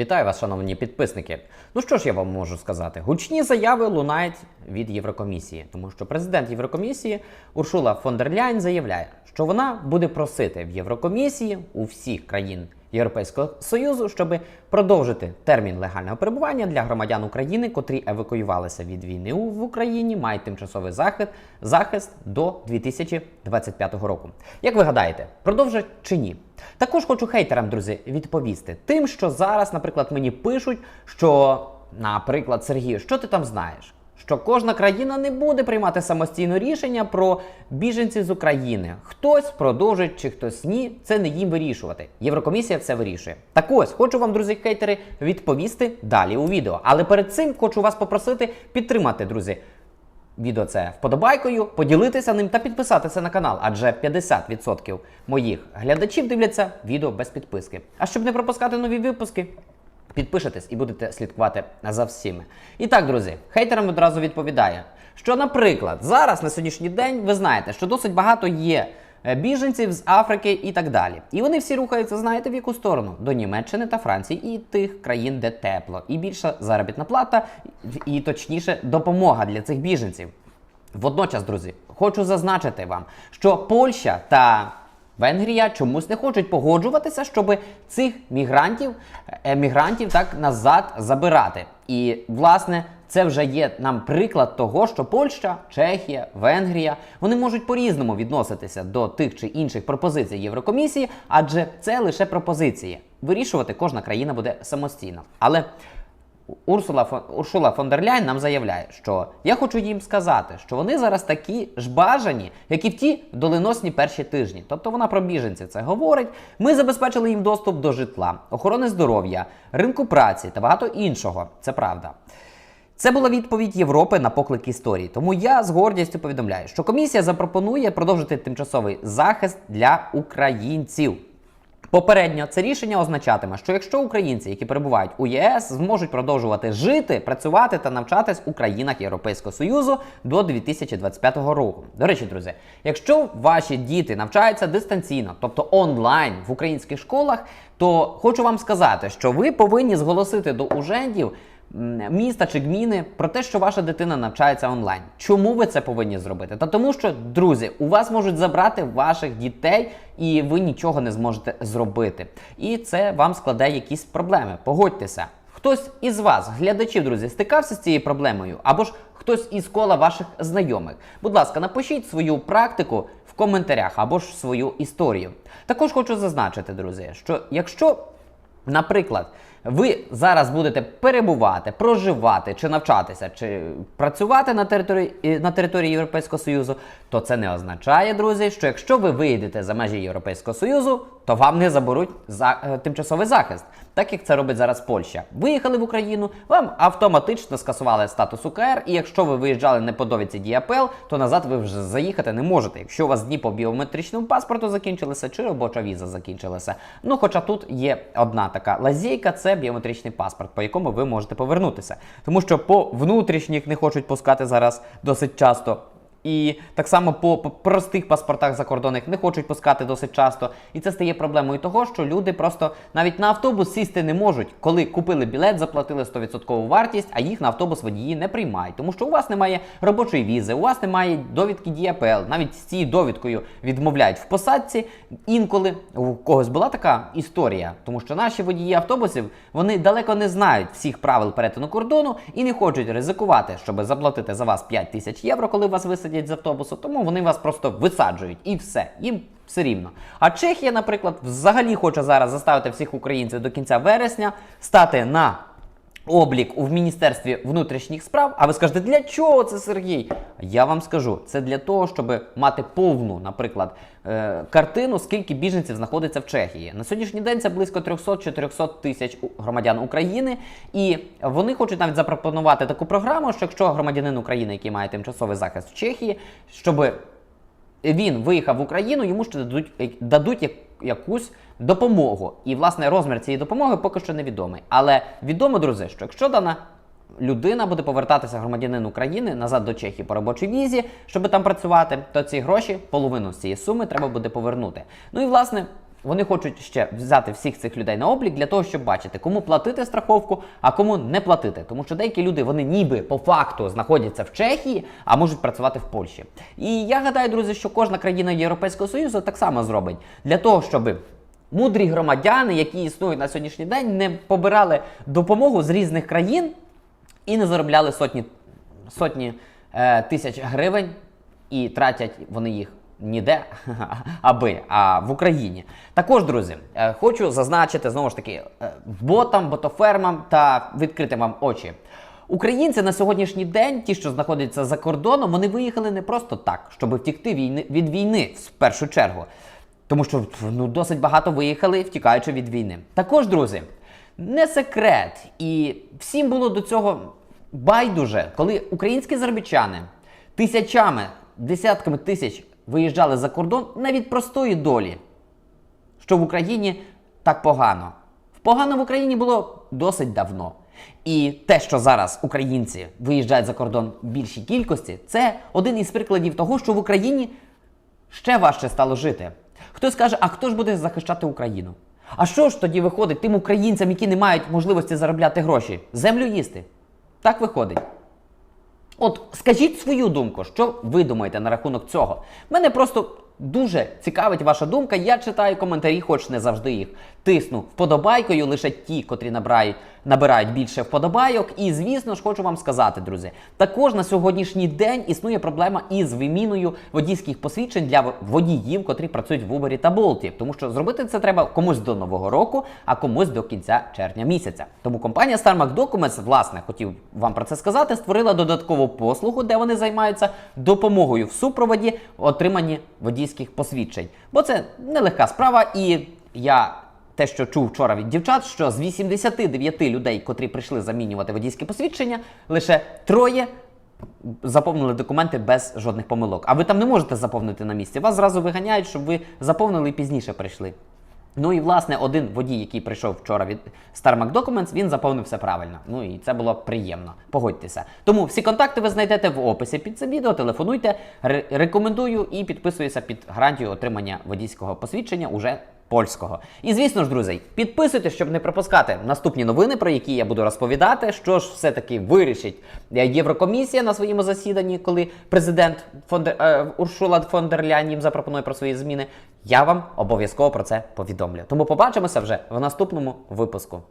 Вітаю вас, шановні підписники. Ну що ж я вам можу сказати? Гучні заяви лунають від Єврокомісії, тому що президент Єврокомісії Уршула фон дер Ляйн заявляє, що вона буде просити в Єврокомісії у всіх країн Європейського Союзу, щоб продовжити термін легального перебування для громадян України, котрі евакуювалися від війни в Україні, мають тимчасовий захист, захист до 2025 року. Як ви гадаєте, продовжать чи ні? Також хочу хейтерам, друзі, відповісти тим, що зараз, наприклад, мені пишуть, що, наприклад, Сергію, що ти там знаєш? Що кожна країна не буде приймати самостійно рішення про біженців з України. Хтось продовжить чи хтось ні, це не їм вирішувати. Єврокомісія все вирішує. Так ось, хочу вам, друзі, хейтери, відповісти далі у відео. Але перед цим хочу вас попросити підтримати, друзі, відео це вподобайкою, поділитися ним та підписатися на канал, адже 50% моїх глядачів дивляться відео без підписки. А щоб не пропускати нові випуски, підпишитесь і будете слідкувати за всіми. І так, друзі, хейтерам одразу відповідає, що, наприклад, зараз на сьогоднішній день ви знаєте, що досить багато є. Е, Біженців з Африки і так далі. І вони всі рухаються, знаєте, в яку сторону? До Німеччини та Франції і тих країн, де тепло, і більша заробітна плата, і точніше допомога для цих біженців. Водночас, друзі, хочу зазначити вам, що Польща та Венгрія чомусь не хочуть погоджуватися, щоб цих мігрантів, емігрантів так назад забирати. І власне це вже є нам приклад того, що Польща, Чехія, Венгрія вони можуть по-різному відноситися до тих чи інших пропозицій Єврокомісії, адже це лише пропозиції. Вирішувати кожна країна буде самостійно. Але Урсула Уршула фон дер Ляйн нам заявляє, що я хочу їм сказати, що вони зараз такі ж бажані, як і в ті доленосні перші тижні. Тобто вона про біженців це говорить. Ми забезпечили їм доступ до житла, охорони здоров'я, ринку праці та багато іншого. Це правда. Це була відповідь Європи на поклик історії. Тому я з гордістю повідомляю, що комісія запропонує продовжити тимчасовий захист для українців. Попередньо це рішення означатиме, що якщо українці, які перебувають у ЄС, зможуть продовжувати жити, працювати та навчатись у країнах Європейського Союзу до 2025 року. До речі, друзі, якщо ваші діти навчаються дистанційно, тобто онлайн в українських школах, то хочу вам сказати, що ви повинні зголосити до ужендів міста чи гміни про те, що ваша дитина навчається онлайн. Чому ви це повинні зробити? Та тому, що друзі, у вас можуть забрати ваших дітей, і ви нічого не зможете зробити. І це вам складе якісь проблеми. Погодьтеся. Хтось із вас, глядачів, друзі, стикався з цією проблемою, або ж хтось із кола ваших знайомих. Будь ласка, напишіть свою практику в коментарях або ж свою історію. Також хочу зазначити, друзі, що якщо Наприклад, ви зараз будете перебувати, проживати чи навчатися, чи працювати на території на території Європейського Союзу, то це не означає, друзі, що якщо ви виїдете за межі Європейського Союзу, то вам не заберуть за е, тимчасовий захист, так як це робить зараз Польща. Виїхали в Україну, вам автоматично скасували статус УКР, і якщо ви виїжджали не по довідці ДІАПЛ, то назад ви вже заїхати не можете. Якщо у вас дні по біометричному паспорту закінчилися, чи робоча віза закінчилася. Ну, хоча тут є одна така лазейка, це біометричний паспорт, по якому ви можете повернутися. Тому що по внутрішніх не хочуть пускати зараз досить часто. І так само по, простих паспортах закордонних не хочуть пускати досить часто. І це стає проблемою того, що люди просто навіть на автобус сісти не можуть, коли купили білет, заплатили 100% вартість, а їх на автобус водії не приймають. Тому що у вас немає робочої візи, у вас немає довідки ДІАПЛ. Навіть з цією довідкою відмовляють в посадці. Інколи у когось була така історія, тому що наші водії автобусів вони далеко не знають всіх правил перетину кордону і не хочуть ризикувати, щоб заплатити за вас 5 тисяч євро, коли вас висадять з автобусу. Тому вони вас просто висаджують і все. Їм все рівно. А Чехія, наприклад, взагалі хоче зараз заставити всіх українців до кінця вересня стати на облік у Міністерстві внутрішніх справ. А ви скажете, для чого це Сергій? Я вам скажу, це для того, щоб мати повну, наприклад, е, картину, скільки біженців знаходиться в Чехії. На сьогоднішній день це близько 300-400 тисяч громадян України, і вони хочуть навіть запропонувати таку програму, що якщо громадянин України, який має тимчасовий захист в Чехії, щоб він виїхав в Україну, йому ще дадуть, дадуть якусь допомогу. І, власне, розмір цієї допомоги поки що невідомий. Але відомо, друзі, що якщо дана людина буде повертатися громадянин України назад до Чехії по робочій візі, щоб там працювати, то ці гроші, половину з цієї суми, треба буде повернути. Ну і власне. Вони хочуть ще взяти всіх цих людей на облік для того, щоб бачити, кому платити страховку, а кому не платити. Тому що деякі люди вони ніби по факту знаходяться в Чехії, а можуть працювати в Польщі. І я гадаю, друзі, що кожна країна Європейського Союзу так само зробить для того, щоб мудрі громадяни, які існують на сьогоднішній день, не побирали допомогу з різних країн і не заробляли сотні, сотні е, тисяч гривень, і тратять вони їх ніде, аби, а в Україні. Також, друзі, е, хочу зазначити знову ж таки е, ботам, ботофермам та відкрити вам очі. Українці на сьогоднішній день, ті, що знаходяться за кордоном, вони виїхали не просто так, щоб втікти війни, від війни в першу чергу. Тому що ну, досить багато виїхали, втікаючи від війни. Також, друзі, не секрет, і всім було до цього байдуже, коли українські заробітчани тисячами, десятками тисяч виїжджали за кордон не від простої долі, що в Україні так погано. Погано в Україні було досить давно. І те, що зараз українці виїжджають за кордон в більшій кількості, це один із прикладів того, що в Україні ще важче стало жити. Хтось каже, а хто ж буде захищати Україну? А що ж тоді виходить тим українцям, які не мають можливості заробляти гроші? Землю їсти? Так виходить. От скажіть свою думку, що ви думаєте на рахунок цього? Мене просто дуже цікавить ваша думка. Я читаю коментарі, хоч не завжди їх тисну вподобайкою, лише ті, котрі набирають, набирають більше вподобайок. І звісно ж, хочу вам сказати, друзі, також на сьогоднішній день існує проблема із виміною водійських посвідчень для водіїв, котрі працюють в Uber та Болті. Тому що зробити це треба комусь до нового року, а комусь до кінця червня місяця. Тому компанія StarMac Documents, власне, хотів вам про це сказати, створила додаткову послугу, де вони займаються допомогою в супроводі отримані отриманні водійських посвідчень. Бо це нелегка справа, і я. Те, що чув вчора від дівчат, що з 89 людей, котрі прийшли замінювати водійське посвідчення, лише троє заповнили документи без жодних помилок. А ви там не можете заповнити на місці. Вас зразу виганяють, щоб ви заповнили і пізніше прийшли. Ну і власне один водій, який прийшов вчора від StarMac Documents, він заповнив все правильно. Ну і це було приємно. Погодьтеся. Тому всі контакти ви знайдете в описі під це відео. Телефонуйте, ре- рекомендую і підписуюся під гарантію отримання водійського посвідчення уже польського. І звісно ж, друзі, підписуйтесь, щоб не пропускати наступні новини, про які я буду розповідати. Що ж все-таки вирішить е, Єврокомісія на своєму засіданні, коли президент фон дер, е, Уршула фон дер Ляйн їм запропонує про свої зміни. Я вам обов'язково про це повідомлю. Тому побачимося вже в наступному випуску.